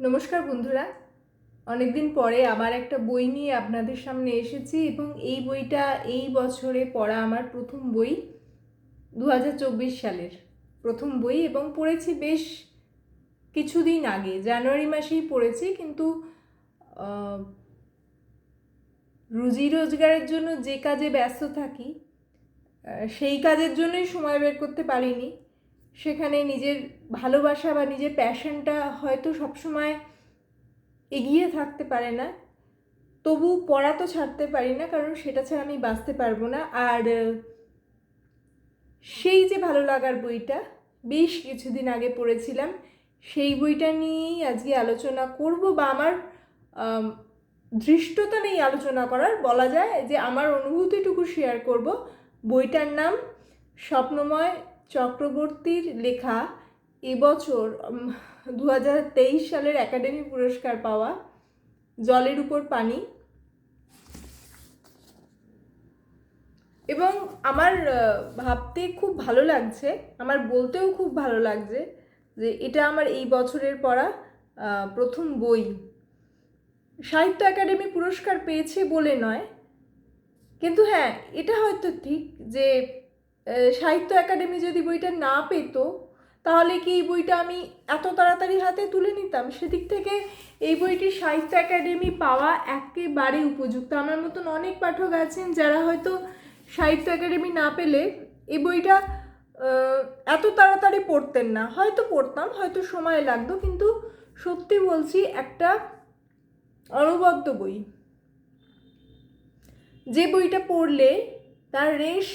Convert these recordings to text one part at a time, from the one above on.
নমস্কার বন্ধুরা। অনেকদিন পরে আবার একটা বই নিয়ে আপনাদের সামনে এসেছি এবং এই বইটা এই বছরে পড়া আমার প্রথম বই দু হাজার চব্বিশ সালের প্রথম বই এবং পড়েছি বেশ কিছুদিন আগে। জানুয়ারি মাসেই পড়েছি কিন্তু রুজি রোজগারের জন্য যে কাজে ব্যস্ত থাকি সেই কাজের জন্যই সময় বের করতে পারিনি। সেখানে নিজের ভালোবাসা বা নিজের প্যাশনটা হয়তো সবসময় এগিয়ে থাকতে পারে না। তবু পড়া তো ছাড়তে পারি না কারণ সেটা ছাড়া আমি বাঁচতে পারব না। আর সেই যে ভালো লাগার বইটা বেশ কিছুদিন আগে পড়েছিলাম। সেই বইটা নিয়েই আজকে আলোচনা করব বা আমার আম, ধৃষ্টতা নেই আলোচনা করার। বলা যায় যে আমার অনুভূতিটুকু শেয়ার করব। বইটার নাম স্বপ্নময় চক্রবর্তীর লেখা এবছর দু হাজার তেইশ সালের একাডেমি পুরস্কার পাওয়া জলের উপর পানি। এবং আমার ভাবতে খুব ভালো লাগছে, আমার বলতেও খুব ভালো লাগছে যে এটা আমার এই বছরের পড়া প্রথম বই। সাহিত্য একাডেমি পুরস্কার পেয়েছে বলে নয়, কিন্তু হ্যাঁ এটা হয়তো ঠিক যে সাহিত্য একাডেমি যদি বইটা না পেতো, তাহলে কি এই বইটা আমি এত তাড়াতাড়ি হাতে তুলে নিতাম? সেদিক থেকে এই বইটি সাহিত্য একাডেমি পাওয়া একেবারে উপযুক্ত। আমার মতন অনেক পাঠক আছেন যারা হয়তো সাহিত্য একাডেমি না পেলে এই বইটা এত তাড়াতাড়ি পড়তেন না। হয়তো পড়তাম, হয়তো সময় লাগতো, কিন্তু সত্যি বলছি একটা অনবদ্য বই। যে বইটা পড়লে তার রেশ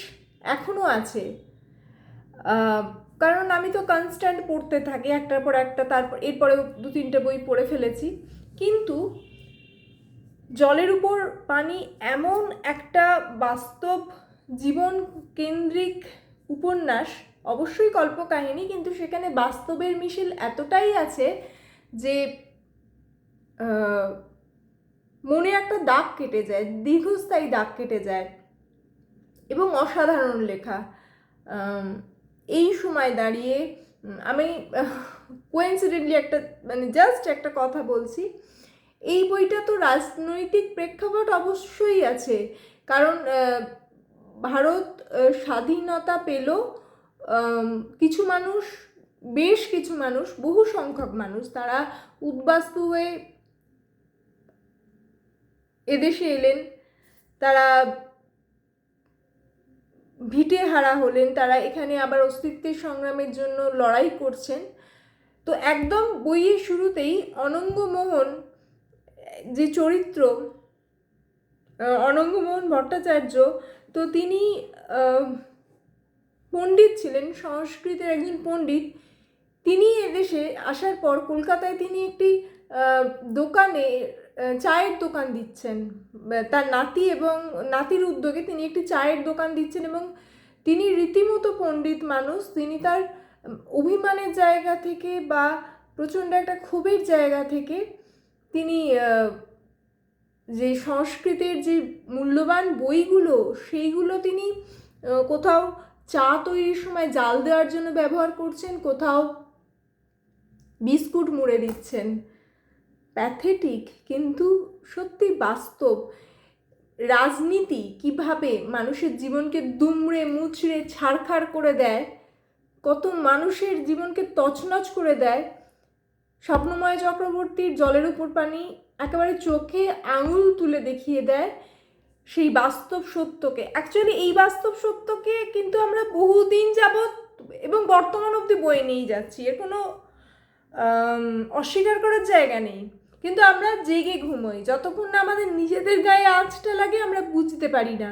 এখনও আছে। কারণ আমি তো কনস্ট্যান্ট পড়তে থাকি, একটার পর একটা, তারপর, এরপরেও দু তিনটে বই পড়ে ফেলেছি। কিন্তু জলের উপর পানি এমন একটা বাস্তব জীবন কেন্দ্রিক উপন্যাস, অবশ্যই কল্পকাহিনী, কিন্তু সেখানে বাস্তবের মিশেল এতটাই আছে যে মনে একটা দাগ কেটে যায়, দীর্ঘস্থায়ী দাগ কেটে যায়। এবং অসাধারণ লেখা। এই সময় দাঁড়িয়ে আমি কোয়েন্সিডেন্টলি একটা মানে জাস্ট একটা কথা বলছি। এই বইটা তো রাজনৈতিক প্রেক্ষাপট অবশ্যই আছে। কারণ ভারত স্বাধীনতা পেল কিছু মানুষ, বেশ কিছু মানুষ, বহু সংখ্যক মানুষ, তারা উদ্বাস্তু হয়ে এদেশে এলেন। তারা ভিটে হারা হলেন, তারা এখানে আবার অস্তিত্বের সংগ্রামের জন্য লড়াই করছেন। তো একদম বইয়ের শুরুতেই অনঙ্গমোহন, যে চরিত্র অনঙ্গমোহন ভট্টাচার্য, তো তিনি পণ্ডিত ছিলেন, সংস্কৃতের একজন পণ্ডিত। তিনি এদেশে আসার পর কলকাতায় তিনি একটি দোকানে চায়ের দোকান দিচ্ছেন। তার নাতি এবং নাতির উদ্যোগে তিনি একটি চায়ের দোকান দিচ্ছেন এবং তিনি রীতিমতো পণ্ডিত মানুষ। তিনি তার অভিমানের জায়গা থেকে বা প্রচণ্ড একটা ক্ষোভের জায়গা থেকে তিনি যে সংস্কৃতের যে মূল্যবান বইগুলো, সেইগুলো তিনি কোথাও চা তৈরির সময় জাল দেওয়ার জন্য ব্যবহার করছেন, কোথাও বিস্কুট মুড়ে দিচ্ছেন। প্যাথেটিক কিন্তু সত্যি বাস্তব রাজনীতি কীভাবে মানুষের জীবনকে দুমড়ে মুচড়ে ছাড়খাড় করে দেয়, কত মানুষের জীবনকে তছনছ করে দেয়, স্বপ্নময় চক্রবর্তীর জলের উপর পানি একেবারে চোখে আঙুল তুলে দেখিয়ে দেয় সেই বাস্তব সত্যকে। অ্যাকচুয়ালি এই বাস্তব সত্যকে কিন্তু আমরা বহুদিন যাবৎ এবং বর্তমান অবধি বয়ে নিয়ে যাচ্ছি। এর কোনো অস্বীকার করার জায়গা নেই। কিন্তু আমরা জেগে ঘুমোই। যতক্ষণ না আমাদের নিজেদের গায়ে আঁচটা লাগে, আমরা বুঝতে পারি না।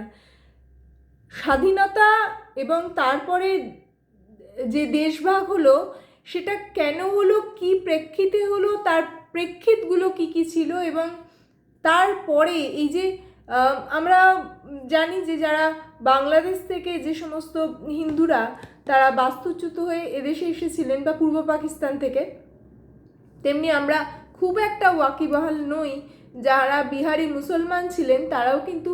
স্বাধীনতা এবং তারপরে যে দেশভাগ হলো, সেটা কেন হলো, কি প্রেক্ষিতে হলো, তার প্রেক্ষিতগুলো কি কি ছিল এবং তারপরে এই যে আমরা জানি যে যারা বাংলাদেশ থেকে যে সমস্ত হিন্দুরা, তারা বাস্তুচ্যুত হয়ে এদেশে এসেছিলেন বা পূর্ব পাকিস্তান থেকে, তেমনি আমরা খুব একটা ওয়াকিবহাল নই। যারা বিহারি মুসলমান ছিলেন, তারাও কিন্তু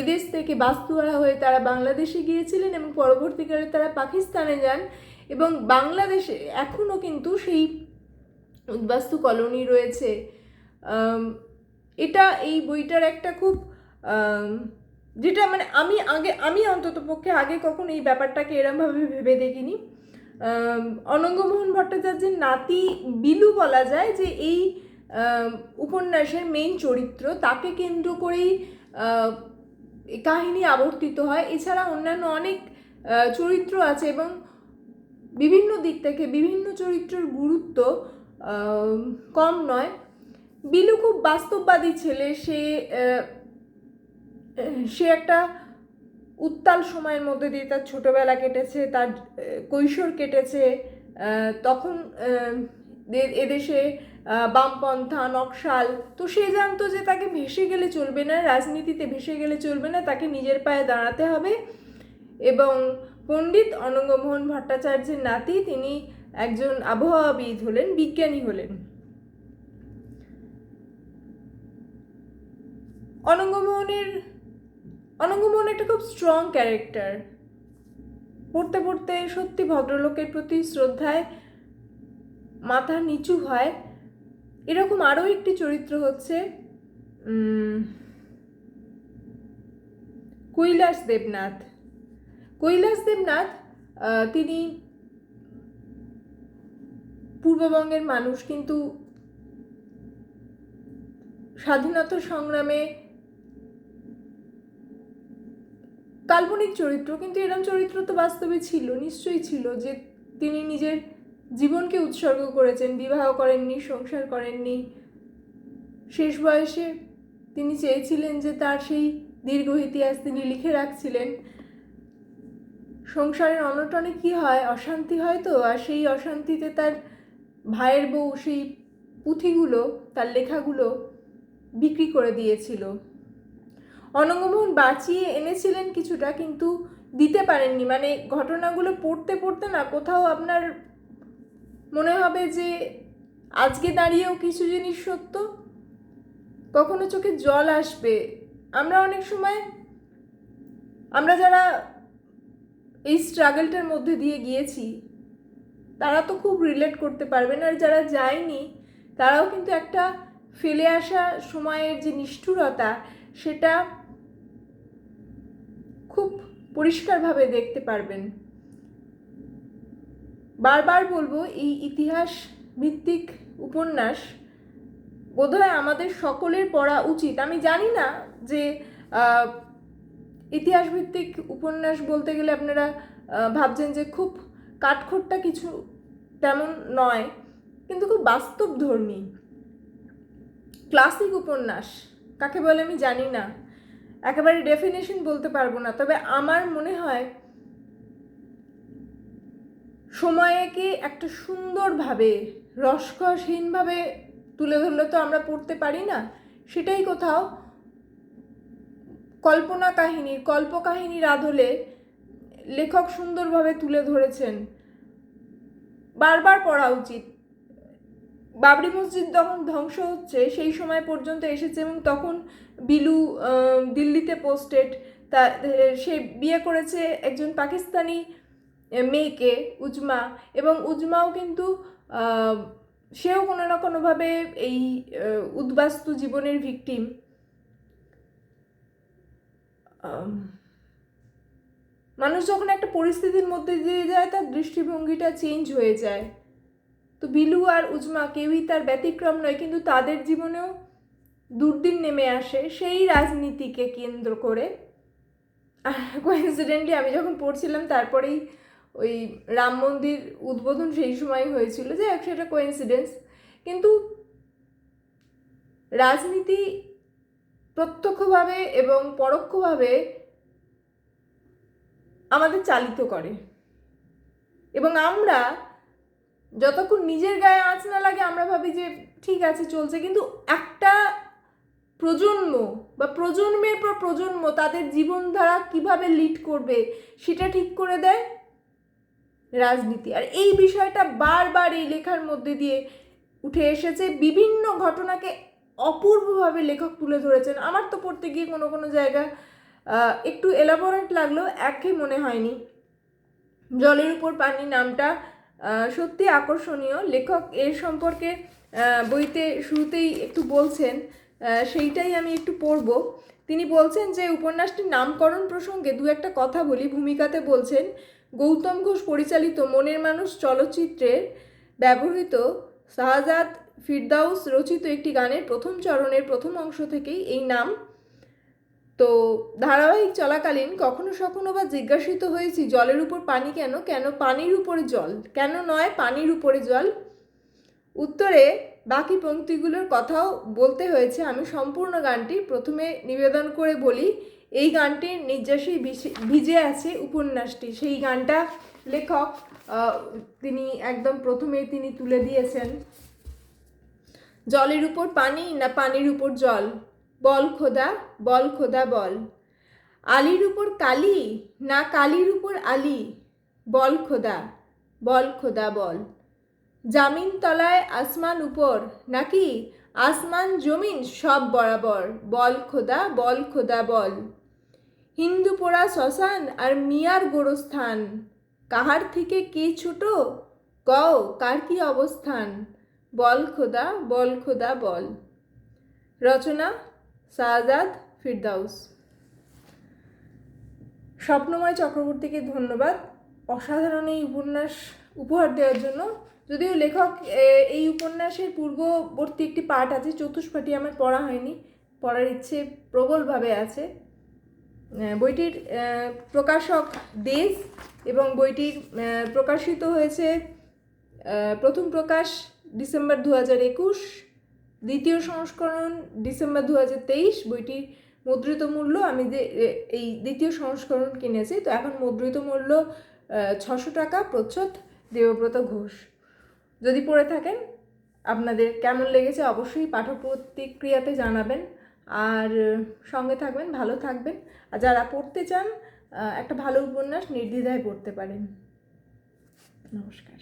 এদেশ থেকে বাস্তুহারা হয়ে তারা বাংলাদেশে গিয়েছিলেন এবং পরবর্তীকালে তারা পাকিস্তানে যান এবং বাংলাদেশে এখনও কিন্তু সেই উদ্বাস্তু কলোনি রয়েছে। এটা এই বইটার একটা খুব যেটা মানে আমি আগে, আমি অন্তত পক্ষে আগে কখনো এই ব্যাপারটাকে এরমভাবে ভেবে দেখিনি। অনঙ্গমোহন ভট্টাচার্যের নাতি বিলু বলা যায় যে এই উপন্যাসের মেইন চরিত্র, তাকে কেন্দ্র করেই কাহিনী আবর্তিত হয়। এছাড়া অন্যান্য অনেক চরিত্র আছে এবং বিভিন্ন দিক থেকে বিভিন্ন চরিত্রের গুরুত্ব কম নয়। বিলু খুব বাস্তববাদী ছেলে। সে সে একটা উত্তাল সময়ের মধ্যে দিয়ে তার ছোটবেলা কেটেছে, তার কৈশোর কেটেছে তখন এদেশে বামপন্থা, নকশাল, তো সে জানতো যে তাকে ভেসে গেলে চলবে না, রাজনীতিতে ভেসে গেলে চলবে না, তাকে নিজের পায়ে দাঁড়াতে হবে। এবং পণ্ডিত অনঙ্গমোহন ভট্টাচার্যের নাতি, তিনি একজন আবহাওয়াবিদ হলেন, বিজ্ঞানী হলেন। অনঙ্গমোহনের অনঙ্গমোহন একটা খুব স্ট্রং ক্যারেক্টার পড়তে পড়তে সত্যি ভদ্রলোকের প্রতি শ্রদ্ধায় মাথা নিচু হয়। এরকম আরও একটি চরিত্র হচ্ছে কৈলাস দেবনাথ। কৈলাস দেবনাথ তিনি পূর্ববঙ্গের মানুষ কিন্তু স্বাধীনতা সংগ্রামে কাল্পনিক চরিত্র, কিন্তু এরম চরিত্র তো বাস্তবে ছিল, নিশ্চয়ই ছিল, যে তিনি নিজের জীবনকে উৎসর্গ করেছেন, বিবাহ করেননি, সংসার করেননি। শেষ বয়সে তিনি চেয়েছিলেন যে তার সেই দীর্ঘ ইতিহাস তিনি লিখে রাখছিলেন। সংসারের অনটনে কি হয়? অশান্তি হয় তো, আর সেই অশান্তিতে তার ভাইয়ের বউ সেই পুঁথিগুলো, তার লেখাগুলো বিক্রি করে দিয়েছিল। অনঙ্গমোহন বাঁচিয়ে এনেছিলেন কিছুটা, কিন্তু দিতে পারেননি। মানে ঘটনাগুলো পড়তে পড়তে না, কোথাও আপনার মনে হবে যে আজকে দাঁড়িয়েও কিছু জিনিস সত্য? কখনো চোখে জল আসবে? আমরা অনেক সময়, আমরা যারা এই স্ট্রাগলটার মধ্যে দিয়ে গিয়েছি, তারা তো খুব রিলেট করতে পারবেন। আর যারা যায়নি, তারাও কিন্তু একটা ফেলে আসা সময়ের যে নিষ্ঠুরতা, সেটা খুব পরিষ্কারভাবে দেখতে পারবেন। বারবার বলব, এই ইতিহাস ভিত্তিক উপন্যাস বোধহয় আমাদের সকলের পড়া উচিত। আমি জানি না যে ইতিহাস ভিত্তিক উপন্যাস বলতে গেলে আপনারা ভাবছেন যে খুব কাঠখোট্টা কিছু তেমন নয়, কিন্তু খুব বাস্তবধর্মী। ক্লাসিক উপন্যাস, কাকে বলে আমি জানি না। একেবারে ডেফিনেশন বলতে পারব না। তবে আমার মনে হয় সময়কে একটা সুন্দরভাবে, রসকসহীনভাবে তুলে ধরলে তো আমরা পড়তে পারি না। সেটাই কোথাও কল্পনা কাহিনীর কল্পকাহিনীর আদলে লেখক সুন্দরভাবে তুলে ধরেছেন। বারবার পড়া উচিত। বাবরি মসজিদ যখন ধ্বংস হচ্ছে, সেই সময় পর্যন্ত এসেছে এবং তখন বিলু দিল্লিতে পোস্টেড তা, সে বিয়ে করেছে একজন পাকিস্তানি মেয়েকে, উজমা। এবং উজমাও কিন্তু সেও কোনো না কোনোভাবে এই উদ্বাস্তু জীবনের ভিকটিম মানুষ যখন একটা পরিস্থিতির মধ্যে দিয়ে যায়, তার দৃষ্টিভঙ্গিটা চেঞ্জ হয়ে যায়। তো বিলু আর উজমা কেউই তার ব্যতিক্রম নয়, কিন্তু তাদের জীবনেও দুর্দিন নেমে আসে সেই রাজনীতিকে কেন্দ্র করে। কোইন্সিডেন্টলি আমি যখন পড়ছিলাম তারপরেই ওই রাম মন্দির উদ্বোধন সেই সময় হয়েছিল যে এক সেটা কোইন্সিডেন্স কিন্তু রাজনীতি প্রত্যক্ষভাবে এবং পরোক্ষভাবে আমাদের চালিত করে। এবং আমরা যতক্ষণ নিজের গায়ে আঁচ না লাগে আমরা ভাবি যে ঠিক আছে চলছে, কিন্তু একটা প্রজন্ম বা প্রজন্মের পর প্রজন্ম তাদের জীবনধারা কীভাবে লিড করবে সেটা ঠিক করে দেয়? রাজনীতি। আর এই বিষয়টা বারবার এই লেখার মধ্যে দিয়ে উঠে এসেছে। বিভিন্ন ঘটনাকে অপূর্বভাবে লেখক তুলে ধরেছেন। আমার তো পড়তে গিয়ে কোনো কোনো জায়গা একটু এলাবোরেট লাগলেও একই মনে হয়নি। জলের উপর পানি নামটা সত্যি আকর্ষণীয়। লেখক এর সম্পর্কে বইতে শুরুতেই একটু বলছেন সেইটাই আমি একটু পড়ব। তিনি বলছেন যে, উপন্যাসটির নামকরণ প্রসঙ্গে দু একটা কথা বলি। ভূমিকাতে বলছেন, গৌতম ঘোষ পরিচালিত মনের মানুষ চলচ্চিত্রের ব্যবহৃত শাহজাদ ফিরদাউস রচিত একটি গানের প্রথম চরণের প্রথম অংশ থেকেই এই নাম। তো ধারাবাহিক চলাকালীন কখনো সখনো বা জিজ্ঞাসিত হয়েছি, জলের উপর পানি কেন? কেন পানির উপরে জল? কেন নয় পানির উপরে জল? উত্তরে বাকি পংক্তিগুলোর কথাও বলতে হয়েছে। আমি সম্পূর্ণ গানটি প্রথমে নিবেদন করে বলি, এই গানটির নির্যাসেই ভিজে আছে উপন্যাসটি। সেই গানটা লেখক তিনি একদম প্রথমে তিনি তুলে দিয়েছেন। জলের উপর পানি না পানির উপর জল? বল খোদা বল খোদা বল। আলির উপর কালি না কালির উপর আলি? বল খোদা বল খোদা বল। জামিন তলায় আসমান উপর, নাকি আসমান জমিন সব বরাবর? বল খোদা বল খোদা, বল। হিন্দু পোড়া শ্মশান আর মিয়ার গোরস্থান, কাহার থেকে কে ছোট? কও, কার কি অবস্থান? বল খোদা বল খোদা, বল। রচনা, শাহজাদ ফিরদাউস। স্বপ্নময় চক্রবর্তীকে ধন্যবাদ। অসাধারণ এই উপন্যাস উপহার দেওয়ার জন্য যদিও লেখক এই উপন্যাসের পূর্ববর্তী একটি পাঠ আছে চতুষ্পাঠী আমার পড়া হয়নি, পড়ার ইচ্ছে প্রবলভাবে আছে। বইটির প্রকাশক দেশ এবং বইটির প্রকাশিত হয়েছে প্রথম প্রকাশ ডিসেম্বর দু হাজার একুশ, দ্বিতীয় সংস্করণ ডিসেম্বর দু হাজার তেইশ, বইটির মুদ্রিত মূল্য আমি যে এই দ্বিতীয় সংস্করণ কিনেছি, তো এখন মুদ্রিত মূল্য ছশো টাকা প্রচ্ছদ দেবব্রত ঘোষ। যদি পড়ে থাকেন, আপনাদের কেমন লেগেছে অবশ্যই পাঠক প্রতিক্রিয়াতে জানাবেন। আর সঙ্গে থাকবেন, ভালো থাকবেন। আর যারা পড়তে চান একটা ভালো উপন্যাস নির্দ্বিধায় পড়তে পারেন। নমস্কার।